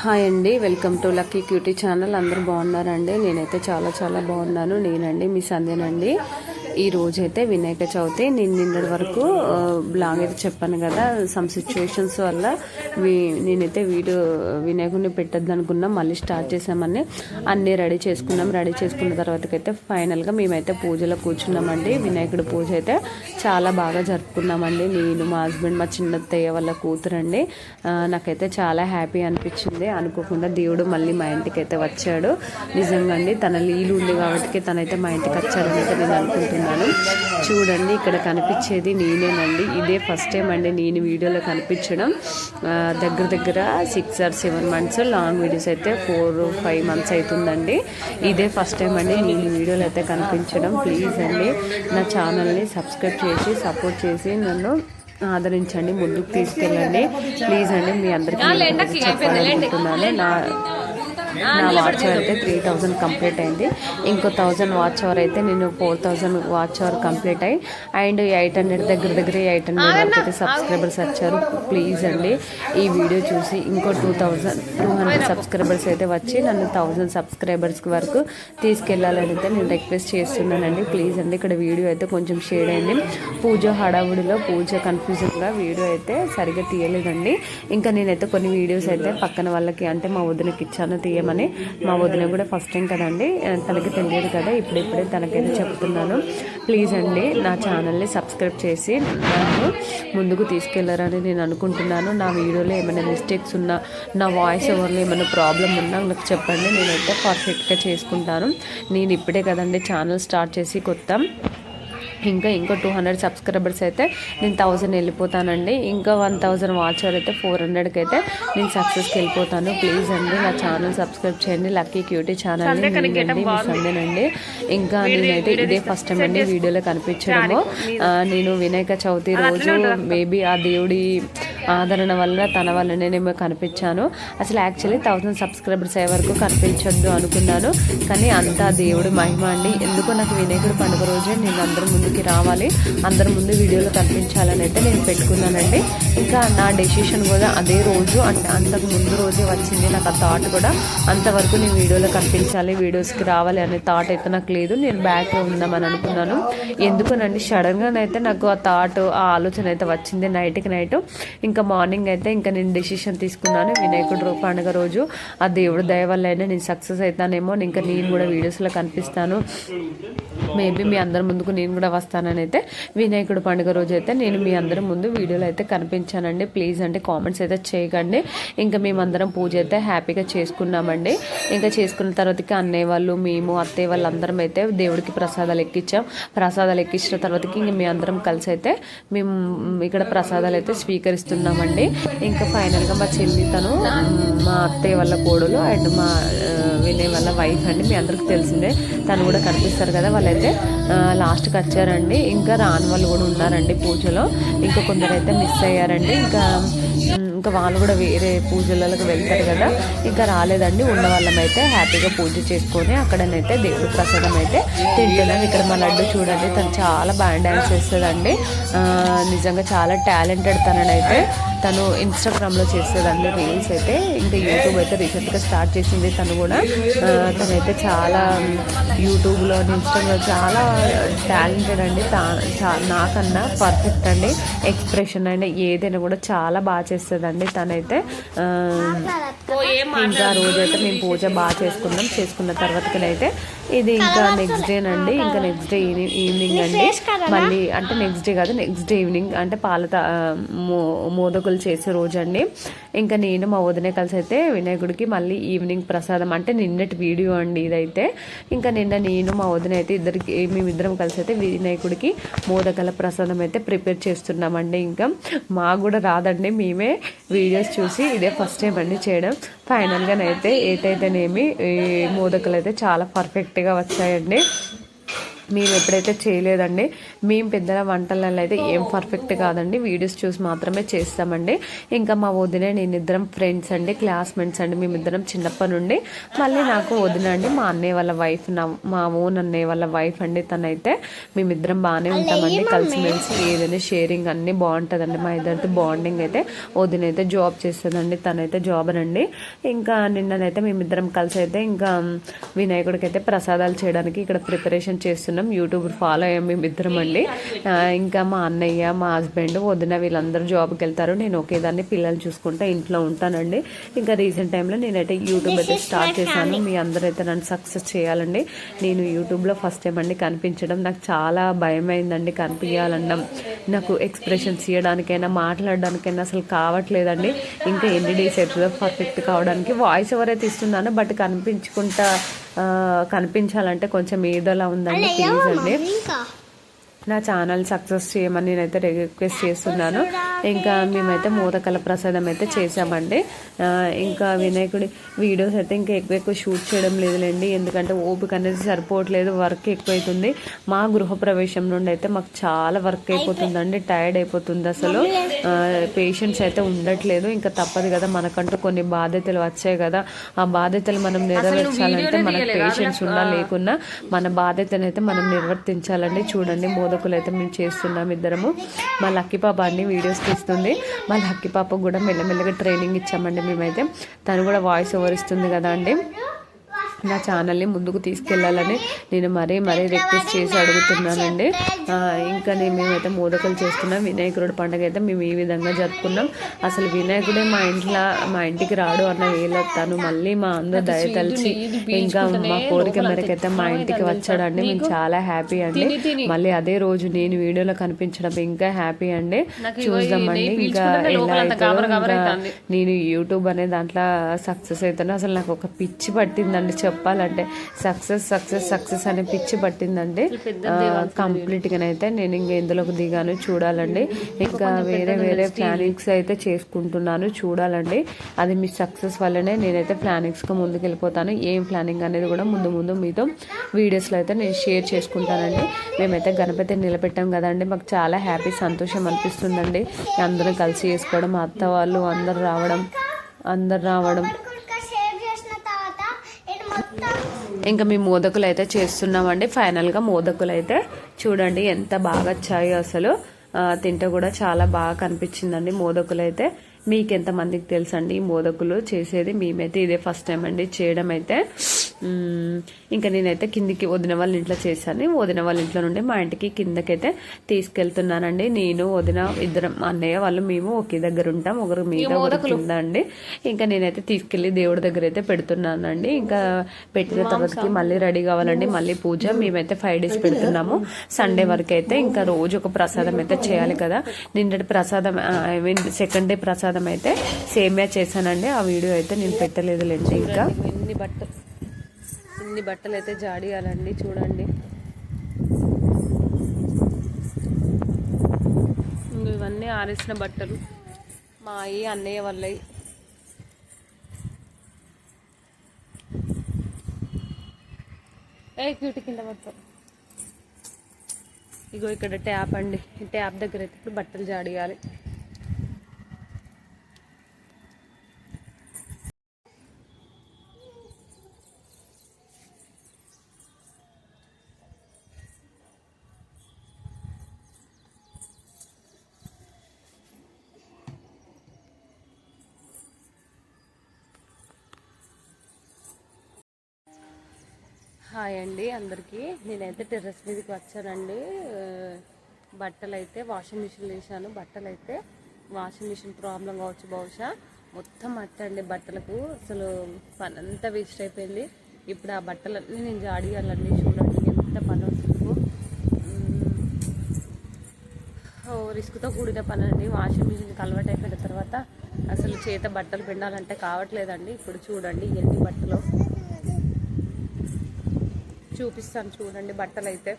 Hi అండి welcome to lucky cutie channel. అందరూ బాగున్నారండి నేనైతే చాలా చాలా బాగున్నాను. నేనండి మీ సంధ్యనండి. ఈ రోజైతే వినాయక చవితి నేను నిన్నటి వరకు బ్లాగ్ అయితే చెప్పాను కదా సమ్ సిచ్యువేషన్స్ వల్ల నేనైతే వీడియో వినాయకుడిని పెట్టద్దు అనుకున్నాం మళ్ళీ స్టార్ట్ చేసామని అన్నీ రెడీ చేసుకున్నాం. రెడీ చేసుకున్న తర్వాతకైతే ఫైనల్గా మేమైతే పూజలో కూర్చున్నామండి. వినాయకుడి పూజ అయితే చాలా బాగా జరుపుకున్నామండి. నేను మా హస్బెండ్ మా చిన్నత్తయ్య వాళ్ళ కూతురండి. నాకైతే చాలా హ్యాపీ అనిపించింది. అనుకోకుండా దేవుడు మళ్ళీ మా ఇంటికి అయితే వచ్చాడు. నిజంగా అండి తన లీలు ఉంది కాబట్టి తనైతే మా ఇంటికి వచ్చాడని అయితే నేను అనుకుంటున్నాను. చూడండి ఇక్కడ కనిపించేది నేనేనండి. ఇదే ఫస్ట్ టైం అండి నేను వీడియోలో కనిపించడం. దగ్గర దగ్గర six or seven months long videos అయితే ఫోర్ ఫైవ్ మంత్స్ అవుతుందండి. ఇదే ఫస్ట్ టైం అండి నేను వీడియోలో అయితే కనిపించడం. ప్లీజ్ అండి నా ఛానల్ని సబ్స్క్రైబ్ చేసి సపోర్ట్ చేసి నన్ను ఆదరించండి ముందుకు తీసుకెళ్ళండి. ప్లీజ్ అండి మీ అందరికీ చెప్పాలనుకుంటున్నాను. నా నా వాచ్ అవర్ అయితే త్రీ థౌజండ్ కంప్లీట్ అయింది. ఇంకో థౌజండ్ వాచ్ అవర్ అయితే నేను four thousand watch hour complete అయ్యి అండ్ ఎయిట్ హండ్రెడ్ దగ్గర దగ్గర ఎయిట్ హండ్రెడ్ వరకు అయితే సబ్స్క్రైబర్స్ వచ్చారు. ప్లీజ్ అండి ఈ వీడియో చూసి ఇంకో two thousand two hundred subscribers అయితే వచ్చి నన్ను థౌజండ్ సబ్స్క్రైబర్స్ వరకు తీసుకెళ్ళాలని అయితే నేను రిక్వెస్ట్ చేస్తున్నానండి. ప్లీజ్ అండి ఇక్కడ వీడియో అయితే కొంచెం షేర్ అయింది. పూజ హడావుడిలో పూజ కన్ఫ్యూజన్గా వీడియో అయితే సరిగ్గా తీయలేదండి. ఇంకా నేనైతే కొన్ని వీడియోస్ అయితే పక్కన వాళ్ళకి అంటే మా వదినకి ఇచ్చాను తీయమని మా వదిన కూడా ఫస్ట్ టైం కదండి తనకి తెలియదు కదా ఇప్పుడిప్పుడే తనకైతే చెప్తున్నాను. ప్లీజ్ అండి నా ఛానల్ని సబ్స్క్రైబ్ చేసి నన్ను ముందుకు తీసుకెళ్ళారని నేను అనుకుంటున్నాను. నా వీడియోలో ఏమైనా మిస్టేక్స్ ఉన్నా నా వాయిస్ ఓవర్లో ఏమైనా ప్రాబ్లం ఉన్నా నాకు చెప్పండి. నేనైతే పర్ఫెక్ట్గా చేసుకుంటాను. నేను ఇప్పుడే కదండి ఛానల్ స్టార్ట్ చేసి కొత్త ఇంకా ఇంకో టూ హండ్రెడ్ సబ్స్క్రైబర్స్ అయితే నేను థౌజండ్ వెళ్ళిపోతానండి. ఇంకా వన్ థౌజండ్ వాచర్ అయితే ఫోర్ హండ్రెడ్కి అయితే నేను సక్సెస్కి వెళ్ళిపోతాను. ప్లీజ్ అండి నా ఛానల్ సబ్స్క్రైబ్ చేయండి. లక్కీ క్యూటీ ఛానల్ సందేనండి ఇంకా నేనైతే ఇదే ఫస్ట్ టైం అండి వీడియోలో కనిపించడము. నేను వినాయక చవితి రోజు మేబీ ఆ దేవుడి ఆదరణ వల్ల తన వల్లనే నేను కనిపించాను. అసలు యాక్చువల్లీ థౌసండ్ సబ్స్క్రైబర్స్ అయ్యే వరకు కనిపించొద్దు అనుకున్నాను. కానీ అంతా దేవుడి మహిమ అండి. ఎందుకో నాకు వినాయకుడి పండుగ రోజే నేను అందరి ముందుకి రావాలి. అందరి ముందు వీడియోలో కనిపించాలని అయితే నేను పెట్టుకున్నానండి. ఇంకా నా డెసిషన్ కూడా అదే రోజు అంటే అంతకు ముందు రోజే వచ్చింది. నాకు ఆ థాట్ కూడా అంతవరకు నేను వీడియోలో కనిపించాలి వీడియోస్కి రావాలి అనే థాట్ అయితే నాకు లేదు. నేను బ్యాక్లో ఉందామని అనుకున్నాను. ఎందుకునండి సడన్గా అయితే నాకు ఆ థాట్ ఆ ఆలోచన అయితే వచ్చింది. నైట్కి నైట్ ఇంకా మార్నింగ్ అయితే ఇంకా నేను డెసిషన్ తీసుకున్నాను. వినాయకుడు పండుగ రోజు. ఆ దేవుడి దయ వల్ల అయినా నేను సక్సెస్ అవుతానేమో ఇంకా నేను కూడా వీడియోస్లో కనిపిస్తాను. మేబీ మీ అందరి ముందుకు నేను కూడా వస్తానని అయితే వినాయకుడు పండుగ రోజు అయితే నేను మీ అందరి ముందు వీడియోలో అయితే కనిపించానండి. ప్లీజ్ అంటే కామెంట్స్ అయితే చేయకండి. ఇంకా మేమందరం పూజ అయితే హ్యాపీగా చేసుకున్నామండి. ఇంకా చేసుకున్న తర్వాతకి అన్నయ్య వాళ్ళు మేము అత్తయ్య వాళ్ళందరం అయితే దేవుడికి ప్రసాదాలు ఎక్కించాం ప్రసాదాలు ఎక్కించిన తర్వాతకి ఇంక మీ అందరం కలిసి అయితే మేము ఇక్కడ ప్రసాదాలు అయితే ఉన్నామండి ఇంకా ఫైనల్గా మా చెల్లి తను మా అత్తయ్య వాళ్ళ కోడలు అండ్ మా వినయ్ వాళ్ళ వైఫ్ అండి. మీ అందరికి తెలిసిందే తను కూడా కనిపిస్తారు కదా వాళ్ళైతే. లాస్ట్కి వచ్చారండి. ఇంకా రాని వాళ్ళు కూడా ఉన్నారండి పూజలో. ఇంకా కొందరు అయితే మిస్ అయ్యారండి. ఇంకా ఇంకా వాళ్ళు కూడా వేరే పూజలకు వెళ్తారు కదా ఇంకా రాలేదండి. ఉన్న వాళ్ళం అయితే హ్యాపీగా పూజ చేసుకొని అక్కడనైతే దేవుడి ప్రసాదం అయితే తింటున్నాం. ఇక్కడ మా లడ్డు చూడండి తను చాలా బాగా డ్యాన్స్ చేస్తుందండి. ఆ, నిజంగా చాలా టాలెంటెడ్ తననైతే. తను ఇన్స్టాగ్రామ్లో చేసేదండి రీల్స్ అయితే ఇంకా యూట్యూబ్ అయితే రీసెంట్గా స్టార్ట్ చేసింది తను కూడా. తనైతే చాలా యూట్యూబ్లో ఇన్స్టాగ్రామ్లో చాలా టాలెంటెడ్ అండి. నాకన్నా పర్ఫెక్ట్ అండి. ఎక్స్ప్రెషన్ అయినా ఏదైనా కూడా చాలా బాగా చేస్తుందండి తనైతే. ఇంకా రోజైతే మేము పూజ బాగా చేసుకున్నాం. చేసుకున్న తర్వాతకనైతే ఇది ఇంకా నెక్స్ట్ డే నండి ఇంకా నెక్స్ట్ డే ఈవినింగ్ అండి. మళ్ళీ అంటే నెక్స్ట్ డే కాదు నెక్స్ట్ డే ఈవినింగ్ అంటే పాల మోదకులు చేసే రోజు అండి ఇంకా నేను మా వదిన కలిసి అయితే వినాయకుడికి మళ్ళీ ఈవినింగ్ ప్రసాదం అంటే నిన్నటి వీడియో అండి ఇదైతే. ఇంకా నిన్న నేను మా వదిన అయితే ఇద్దరికి మేమిద్దరం కలిసి అయితే వినాయకుడికి మోదకల ప్రసాదం అయితే ప్రిపేర్ చేస్తున్నామండి. ఇంకా మాకు కూడా రాదండి మేమే వీడియోస్ చూసి ఇదే ఫస్ట్ టైం అండి చేయడం. ఫైనల్గానైతే ఏటైతేనేమి ఈ మోదకలు అయితే చాలా పర్ఫెక్ట్గా వచ్చాయండి. మేము ఎప్పుడైతే చేయలేదండి మేము పెద్దల వంటలలో అయితే ఏం పర్ఫెక్ట్ కాదండి. వీడియోస్ చూసి మాత్రమే చేస్తామండి. ఇంకా మా వదిన నేను ఇద్దరం ఫ్రెండ్స్ అండి క్లాస్మేట్స్ అండి. మేమిద్దరం చిన్నప్పటి నుండి. మళ్ళీ నాకు వదిన అండి మా అన్నయ్య వాళ్ళ వైఫ్ నా మా ఓన్ అన్నయ్య వాళ్ళ వైఫ్ అండి. తనైతే మేమిద్దరం బాగానే ఉంటామండి. కలిసిమెలిసి ఏదైనా షేరింగ్ అన్నీ బాగుంటుందండి. మా ఇద్దరితో బాండింగ్ అయితే వదిన అయితే జాబ్ చేస్తుందండి. తనైతే జాబ్ అండి ఇంకా నిన్ననైతే మేమిద్దరం కలిసి అయితే ఇంకా వినాయకుడికి అయితే ప్రసాదాలు చేయడానికి ఇక్కడ ప్రిపరేషన్ చేస్తున్నాం. యూట్యూబ్ ఫాలో అయ్యాం మేమిద్దరం అండి. ఇంకా మా అన్నయ్య మా హస్బెండ్ వదిన వీళ్ళందరూ జాబ్కి వెళ్తారు. నేను ఒకేదాన్ని పిల్లలు చూసుకుంటా ఇంట్లో ఉంటానండి. ఇంకా రీసెంట్ టైంలో నేనైతే యూట్యూబ్ అయితే స్టార్ట్ చేశాను. మీ అందరూ అయితే నన్ను సక్సెస్ చేయాలండి. నేను యూట్యూబ్లో ఫస్ట్ టైం అండి కనిపించడం. నాకు చాలా భయం అయిందండి నాకు ఎక్స్ప్రెషన్స్ ఇవ్వడానికైనా మాట్లాడడానికైనా అసలు కావట్లేదండి. ఇంకా ఎన్ని డేస్ అవుతుందో పర్ఫెక్ట్ కావడానికి వాయిస్ ఎవరైతే ఇస్తున్నానో బట్ కనిపించుకుంటా కనిపించాలంటే కొంచెం ఏదోలా ఉందండి ప్లీజ్ అండి. నా ఛానల్ సక్సెస్ చేయమని నేనైతే రిక్వెస్ట్ చేస్తున్నాను. ఇంకా మేమైతే మోదకల ప్రసాదం అయితే చేసామండి ఇంకా వినాయకుడి వీడియోస్ అయితే ఇంకా ఎక్కువ ఎక్కువ షూట్ చేయడం లేదులేండి. ఎందుకంటే ఓపిక అనేది సరిపోవట్లేదు వర్క్ ఎక్కువైతుంది. మా గృహప్రవేశం నుండి అయితే మాకు చాలా వర్క్ అయిపోతుందండి టైర్డ్ అయిపోతుంది అసలు. పేషెంట్స్ అయితే ఉండట్లేదు. ఇంకా తప్పదు కదా మనకంటూ కొన్ని బాధ్యతలు వచ్చాయి కదా. ఆ బాధ్యతలు మనం నెరవేర్చాలంటే మనకు పేషెంట్స్ ఉన్నా లేకున్నా మన బాధ్యతను అయితే మనం నిర్వర్తించాలండి. చూడండి మోదకులు అయితే మేము చేస్తున్నాం ఇద్దరము. మా లక్కీ పాప అన్ని వీడియోస్ తీస్తుంది. మా లక్కీ పాపకు కూడా మెల్లమెల్లగా ట్రైనింగ్ ఇచ్చామండి మేమైతే. తను కూడా వాయిస్ ఓవర్ ఇస్తుంది కదా అండి. నా ఛానల్ని ముందుకు తీసుకెళ్ళాలని నేను మరీ మరీ రిక్వెస్ట్ చేసి అడుగుతున్నానండి. ఇంకా నేను మేమైతే మోదకలు చేస్తున్నాం. వినాయకుడి పండుగ అయితే మేము ఈ విధంగా జరుపుకున్నాం. అసలు వినాయకుడే మా ఇంట్లో మా ఇంటికి రాడు అన్న వేళ తను మళ్ళీ మా అందరూ దయ తలిచి ఇంకా మా కోరిక మేరకైతే మా ఇంటికి వచ్చాడండి. మేము చాలా హ్యాపీ అండి. మళ్ళీ అదే రోజు నేను వీడియోలో కనిపించడం ఇంకా హ్యాపీ అండి. చూద్దామండి ఇంకా ఎలా అవుతుందో ఇంకా నేను యూట్యూబ్ అనే దాంట్లో సక్సెస్ అవుతాను అసలు నాకు ఒక పిచ్చి పట్టిందండి చెప్పాలంటే సక్సెస్ సక్సెస్ సక్సెస్ అనే పిచ్చి పట్టిందండి. కంప్లీట్ గానైతే నేను ఇంకా ఇందులోకి దిగాను చూడాలండి. ఇంకా వేరే వేరే ప్లానింగ్స్ అయితే చేసుకుంటున్నాను చూడాలండి. అది మీ సక్సెస్ వల్లనే నేనైతే ప్లానింగ్స్కి ముందుకు వెళ్ళిపోతాను ఏం ప్లానింగ్ అనేది కూడా ముందు ముందు మీతో వీడియోస్లో అయితే నేను షేర్ చేసుకుంటానండి. మేమైతే గణపతి నిలబెట్టాం కదండి. మాకు చాలా హ్యాపీ సంతోషం అనిపిస్తుందండి. అందరం కలిసి చేసుకోవడం అత్త వాళ్ళు అందరు రావడం అందరు రావడం కుక్క సేవ్ చేసిన తర్వాత ఇది మొత్తం ఇంకా మేము మోదకులు అయితే చేస్తున్నామండి. ఫైనల్గా మోదకులు అయితే చూడండి ఎంత బాగా వచ్చాయో అసలు. తింటే కూడా చాలా బాగా కనిపించిందండి మోదకులు అయితే మీకు ఎంతమందికి తెలుసండి ఈ మోదకులు చేసేది? మేమైతే ఇదే ఫస్ట్ టైం అండి చేయడం అయితే ఇంకా నేనైతే కిందికి వదిన వాళ్ళ ఇంట్లో చేశాను. వదిన వాళ్ళ ఇంట్లో నుండి మా ఇంటికి కిందకైతే తీసుకెళ్తున్నానండి. నేను వదిన ఇద్దరం అన్నయ్య వాళ్ళు మేము ఒకే దగ్గర ఉంటాం. ఒకరు మీద ఒకరు అండి. ఇంకా నేనైతే తీసుకెళ్ళి దేవుడి దగ్గర అయితే పెడుతున్నానండి. ఇంకా పెట్టిన తర్వాతకి మళ్ళీ రెడీ కావాలండి. మళ్ళీ పూజ. మేమైతే ఫైవ్ డేస్ పెడుతున్నాము. సండే వరకు అయితే ఇంకా రోజు ఒక ప్రసాదం అయితే చేయాలి కదా. నిన్నటి ప్రసాదం ఐ మీన్ సెకండ్ డే ప్రసాదం అయితే సేమియా చేశానండి. ఆ వీడియో అయితే నేను పెట్టలేదులేండి ఇంకా. ఇన్ని బట్టలు ఇన్ని బట్టలు అయితే జాడియాలండి చూడండి. ఇవన్నీ ఆరేసిన బట్టలు మా అయ్యి అన్నయ్య వాళ్ళవి ఏ క్యూటి కింద మొత్తం ఇగో ఇక్కడ ట్యాప్ అండి ఈ ట్యాప్ దగ్గర అయితే ఇప్పుడు బట్టలు జాడియాలి. హాయ్ అండి అందరికీ. నేనైతే టెర్రస్ మీదకి వచ్చానండి. బట్టలు అయితే వాషింగ్ మిషన్ వేసాను బట్టలు అయితే వాషింగ్ మిషన్ ప్రాబ్లం కావచ్చు బహుశా. మొత్తం మట్టండి బట్టలకు. అసలు పని అంతా వేస్ట్ అయిపోయింది. ఇప్పుడు ఆ బట్టలన్నీ నేను జాడియాలండి. చూడండి ఎంత పని వస్తుంది. ఓ రిస్క్తో కూడిన పని అండి. వాషింగ్ మిషన్కి అలవాటు అయిపోయిన తర్వాత అసలు చేత బట్టలు పిండాలంటే కావట్లేదండి. ఇప్పుడు చూడండి ఎన్ని బట్టలు. చూపిస్తాను చూడండి బట్టలు అయితే